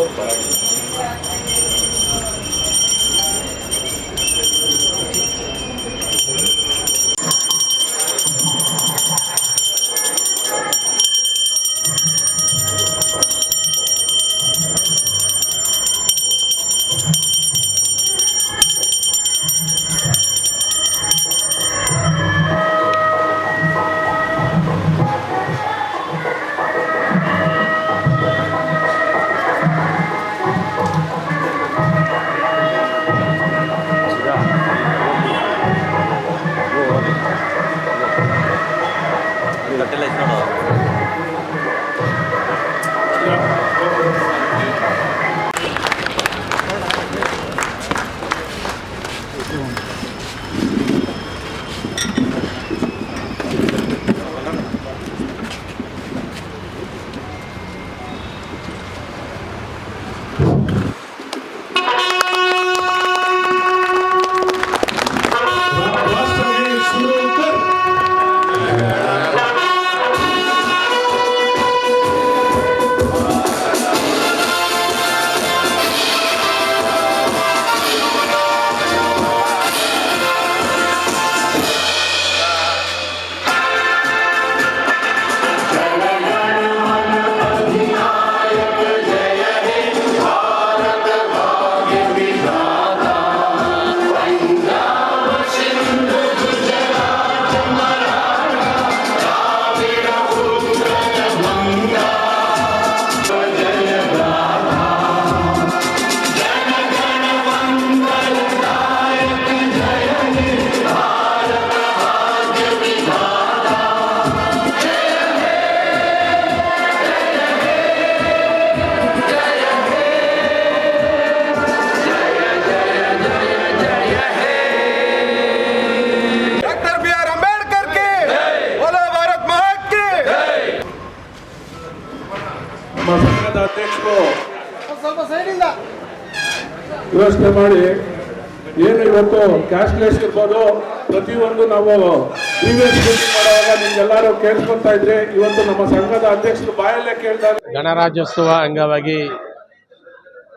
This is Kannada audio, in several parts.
Super. ನಮ್ಮ ಸಂಘದ ಅಧ್ಯಕ್ಷರು ಯೋಚನೆ ಮಾಡಿ. ಏನು ಇವತ್ತು ಕ್ಯಾಶ್ಲೆಸ್ ಇರ್ಬೋದು, ಪ್ರತಿಯೊಂದು ನಾವು ಪ್ರೀವಿಯಸ್ ಮೀಟಿಂಗ್ ಮಾಡುವಾಗ ನಿಮ್ಗೆಲ್ಲರೂ ಕೇಳ್ಕೊತಾ ಇದ್ರೆ ಇವತ್ತು ನಮ್ಮ ಸಂಘದ ಅಧ್ಯಕ್ಷರು ಬಾಯಲ್ಲೇ ಕೇಳಿದಾಗ ಗಣರಾಜ್ಯೋತ್ಸವ ಅಂಗವಾಗಿ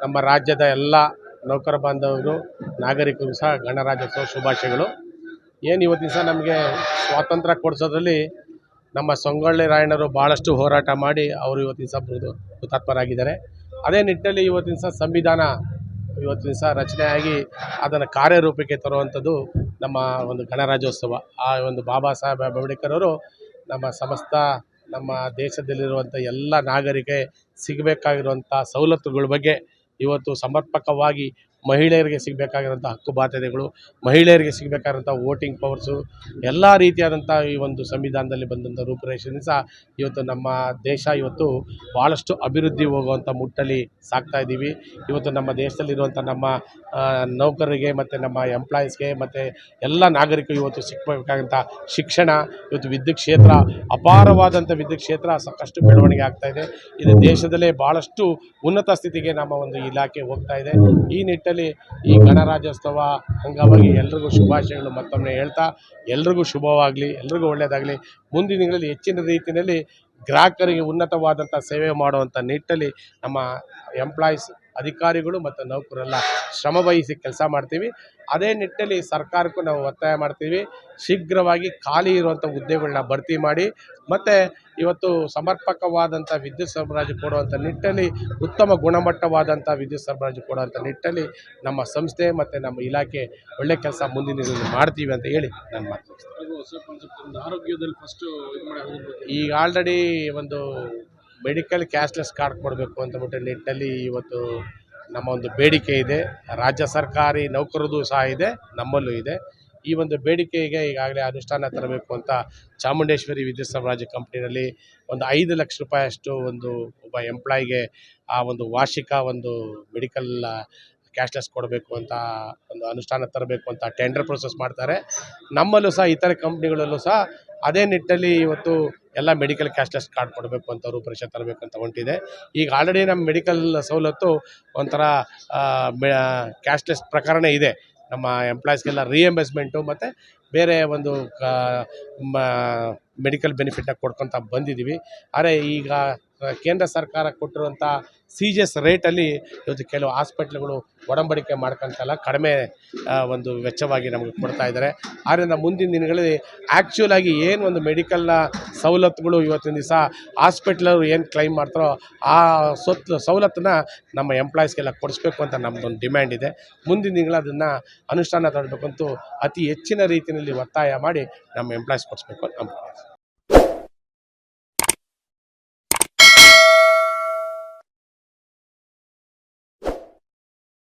ನಮ್ಮ ರಾಜ್ಯದ ಎಲ್ಲ ನೌಕರ ಬಾಂಧವರು, ನಾಗರಿಕರು ಸಹ ಗಣರಾಜ್ಯೋತ್ಸವ ಶುಭಾಶಯಗಳು. ಏನು ಇವತ್ತಿನ ಸಹ ನಮಗೆ ಸ್ವಾತಂತ್ರ್ಯ ಕೊಡಿಸೋದ್ರಲ್ಲಿ ನಮ್ಮ ಸಂಗೊಳ್ಳಿ ರಾಯಣ್ಣರು ಭಾಳಷ್ಟು ಹೋರಾಟ ಮಾಡಿ ಅವರು ಇವತ್ತಿನ ಸಹ ಹುತಾತ್ಮರಾಗಿದ್ದಾರೆ. ಅದೇ ನಿಟ್ಟಿನಲ್ಲಿ ಇವತ್ತಿನ ಸಹ ಸಂವಿಧಾನ, ಇವತ್ತಿನ ಸಹ ರಚನೆಯಾಗಿ ಅದನ್ನು ಕಾರ್ಯರೂಪಕ್ಕೆ ತರುವಂಥದ್ದು ನಮ್ಮ ಒಂದು ಗಣರಾಜ್ಯೋತ್ಸವ. ಆ ಒಂದು ಬಾಬಾ ಸಾಹೇಬ್ ಅಂಬೇಡ್ಕರ್ ಅವರು ನಮ್ಮ ಸಮಸ್ತ ನಮ್ಮ ದೇಶದಲ್ಲಿರುವಂಥ ಎಲ್ಲ ನಾಗರಿಕ ಸಿಗಬೇಕಾಗಿರುವಂಥ ಸವಲತ್ತುಗಳ ಬಗ್ಗೆ ಇವತ್ತು ಸಮರ್ಪಕವಾಗಿ ಮಹಿಳೆಯರಿಗೆ ಸಿಗಬೇಕಾಗಿರೋಂಥ ಹಕ್ಕು ಬಾಧ್ಯತೆಗಳು, ಮಹಿಳೆಯರಿಗೆ ಸಿಗಬೇಕಾದಂಥ ವೋಟಿಂಗ್ ಪವರ್ಸು, ಎಲ್ಲ ರೀತಿಯಾದಂಥ ಈ ಒಂದು ಸಂವಿಧಾನದಲ್ಲಿ ಬಂದಂಥ ರೂಪುರೇಷೆಯನ್ನು ಸಹ ಇವತ್ತು ನಮ್ಮ ದೇಶ ಇವತ್ತು ಭಾಳಷ್ಟು ಅಭಿವೃದ್ಧಿ ಹೋಗುವಂಥ ಮುಟ್ಟಲ್ಲಿ ಸಾಕ್ತಾ ಇದ್ದೀವಿ. ಇವತ್ತು ನಮ್ಮ ದೇಶದಲ್ಲಿರುವಂಥ ನಮ್ಮ ನೌಕರರಿಗೆ ಮತ್ತು ನಮ್ಮ ಎಂಪ್ಲಾಯೀಸ್ಗೆ ಮತ್ತು ಎಲ್ಲ ನಾಗರಿಕರು ಇವತ್ತು ಸಿಕ್ಕಬೇಕಾದಂಥ ಶಿಕ್ಷಣ, ಇವತ್ತು ವಿದ್ಯುತ್ ಕ್ಷೇತ್ರ, ಅಪಾರವಾದಂಥ ವಿದ್ಯುತ್ ಕ್ಷೇತ್ರ ಸಾಕಷ್ಟು ಬೆಳವಣಿಗೆ ಆಗ್ತಾ ಇದೆ. ಇದು ದೇಶದಲ್ಲೇ ಭಾಳಷ್ಟು ಉನ್ನತ ಸ್ಥಿತಿಗೆ ನಮ್ಮ ಒಂದು ಇಲಾಖೆ ಹೋಗ್ತಾ ಇದೆ. ಈ ನಿಟ್ಟಲ್ಲಿ ಈ ಗಣರಾಜ್ಯೋತ್ಸವ ಅಂಗವಾಗಿ ಎಲ್ರಿಗೂ ಶುಭಾಶಯಗಳು ಮತ್ತೊಮ್ಮೆ ಹೇಳ್ತಾ ಎಲ್ರಿಗೂ ಶುಭವಾಗಲಿ ಎಲ್ರಿಗೂ ಒಳ್ಳೆಯದಾಗಲಿ. ಮುಂದಿನ ದಿನಗಳಲ್ಲಿ ಹೆಚ್ಚಿನ ರೀತಿಯಲ್ಲಿ ಗ್ರಾಹಕರಿಗೆ ಉನ್ನತವಾದಂಥ ಸೇವೆ ಮಾಡುವಂಥ ನಿಟ್ಟಲ್ಲಿ ನಮ್ಮ ಎಂಪ್ಲಾಯೀಸ್ ಅಧಿಕಾರಿಗಳು ಮತ್ತು ನೌಕರರೆಲ್ಲ ಶ್ರಮ ವಹಿಸಿ ಕೆಲಸ ಮಾಡ್ತೀವಿ. ಅದೇ ನಿಟ್ಟಲ್ಲಿ ಸರ್ಕಾರಕ್ಕೂ ನಾವು ಒತ್ತಾಯ ಮಾಡ್ತೀವಿ. ಶೀಘ್ರವಾಗಿ ಖಾಲಿ ಇರುವಂಥ ಹುದ್ದೆಗಳನ್ನ ಭರ್ತಿ ಮಾಡಿ ಮತ್ತು ಇವತ್ತು ಸಮರ್ಪಕವಾದಂಥ ವಿದ್ಯುತ್ ಸರಬರಾಜು ಕೊಡುವಂಥ ನಿಟ್ಟಲ್ಲಿ ಉತ್ತಮ ಗುಣಮಟ್ಟವಾದಂಥ ವಿದ್ಯುತ್ ಸರಬರಾಜು ಕೊಡುವಂಥ ನಿಟ್ಟಲ್ಲಿ ನಮ್ಮ ಸಂಸ್ಥೆ ಮತ್ತು ನಮ್ಮ ಇಲಾಖೆ ಒಳ್ಳೆ ಕೆಲಸ ಮುಂದಿನ ದಿನದಲ್ಲಿ ಮಾಡ್ತೀವಿ ಅಂತ ಹೇಳಿ ನಾನು ಮಾತು ಈಗ ಆಲ್ರೆಡಿ ಒಂದು ಮೆಡಿಕಲ್ ಕ್ಯಾಶ್ಲೆಸ್ ಕಾರ್ಡ್ ಕೊಡಬೇಕು ಅಂತ ಬಿಟ್ಟು ನಿಟ್ಟಲ್ಲಿ ಇವತ್ತು ನಮ್ಮ ಒಂದು ಬೇಡಿಕೆ ಇದೆ. ರಾಜ್ಯ ಸರ್ಕಾರಿ ನೌಕರದು ಸಹ ಇದೆ, ನಮ್ಮಲ್ಲೂ ಇದೆ. ಈ ಒಂದು ಬೇಡಿಕೆಗೆ ಈಗಾಗಲೇ ಅನುಷ್ಠಾನ ತರಬೇಕು ಅಂತ ಚಾಮುಂಡೇಶ್ವರಿ ವಿದ್ಯುತ್ ಸರಬರಾಜು ಕಂಪ್ನಿನಲ್ಲಿ ಒಂದು ಐದು ಲಕ್ಷ ರೂಪಾಯಿಯಷ್ಟು ಒಂದು ಒಬ್ಬ ಎಂಪ್ಲಾಯಿಗೆ ಆ ಒಂದು ವಾರ್ಷಿಕ ಒಂದು ಮೆಡಿಕಲ್ ಕ್ಯಾಶ್ಲೆಸ್ ಕೊಡಬೇಕು ಅಂತ ಒಂದು ಅನುಷ್ಠಾನ ತರಬೇಕು ಅಂತ ಟೆಂಡರ್ ಪ್ರೊಸೆಸ್ ಮಾಡ್ತಾರೆ. ನಮ್ಮಲ್ಲೂ ಸಹ ಇತರೆ ಕಂಪ್ನಿಗಳಲ್ಲೂ ಸಹ ಅದೇ ನಿಟ್ಟಲ್ಲಿ ಇವತ್ತು ಎಲ್ಲ ಮೆಡಿಕಲ್ ಕ್ಯಾಶ್ಲೆಸ್ ಕಾರ್ಡ್ ಕೊಡಬೇಕು ಅಂತ ರೂಪರೇಷೆ ತರಬೇಕು ಅಂತ ಹೊಂಟಿದೆ. ಈಗ ಆಲ್ರೆಡಿ ನಮ್ಮ ಮೆಡಿಕಲ್ ಸವಲತ್ತು ಒಂಥರ ಕ್ಯಾಶ್ಲೆಸ್ ಪ್ರಕಾರನೇ ಇದೆ. ನಮ್ಮ ಎಂಪ್ಲಾಯ್ಸ್ಗೆಲ್ಲ ರಿಎಂಬರ್ಸ್ಮೆಂಟು ಮತ್ತು ಬೇರೆ ಒಂದು ಮೆಡಿಕಲ್ ಬೆನಿಫಿಟ್ನ ಕೊಡ್ಕೊತ ಬಂದಿದ್ದೀವಿ. ಆದರೆ ಈಗ ಕೇಂದ್ರ ಸರ್ಕಾರ ಕೊಟ್ಟಿರುವಂಥ ಸಿ ಜಿ ಎಸ್ ರೇಟಲ್ಲಿ ಇವತ್ತು ಕೆಲವು ಹಾಸ್ಪಿಟ್ಲ್ಗಳು ಒಡಂಬಡಿಕೆ ಮಾಡ್ಕೊಂತಲ್ಲ, ಕಡಿಮೆ ಒಂದು ವೆಚ್ಚವಾಗಿ ನಮಗೆ ಕೊಡ್ತಾ ಇದ್ದಾರೆ. ಆದ್ದರಿಂದ ಮುಂದಿನ ದಿನಗಳಲ್ಲಿ ಆ್ಯಕ್ಚುಲಾಗಿ ಏನು ಒಂದು ಮೆಡಿಕಲ್ನ ಸವಲತ್ತುಗಳು ಇವತ್ತಿನ ದಿವಸ ಹಾಸ್ಪಿಟ್ಲವರು ಏನು ಕ್ಲೈಮ್ ಮಾಡ್ತಾರೋ, ಆ ಸೊತ್ತು, ಸವಲತ್ತನ್ನ ನಮ್ಮ ಎಂಪ್ಲಾಯೀಸ್ಗೆಲ್ಲ ಕೊಡಿಸ್ಬೇಕು ಅಂತ ನಮ್ಮದೊಂದು ಡಿಮ್ಯಾಂಡ್ ಇದೆ. ಮುಂದಿನ ದಿನಗಳು ಅದನ್ನು ಅನುಷ್ಠಾನ ತರಬೇಕಂತೂ ಅತಿ ಹೆಚ್ಚಿನ ರೀತಿಯಲ್ಲಿ ಒತ್ತಾಯ ಮಾಡಿ ನಮ್ಮ ಎಂಪ್ಲಾಯ್ಸ್ ಕೊಡಿಸ್ಬೇಕು ಅಂತ.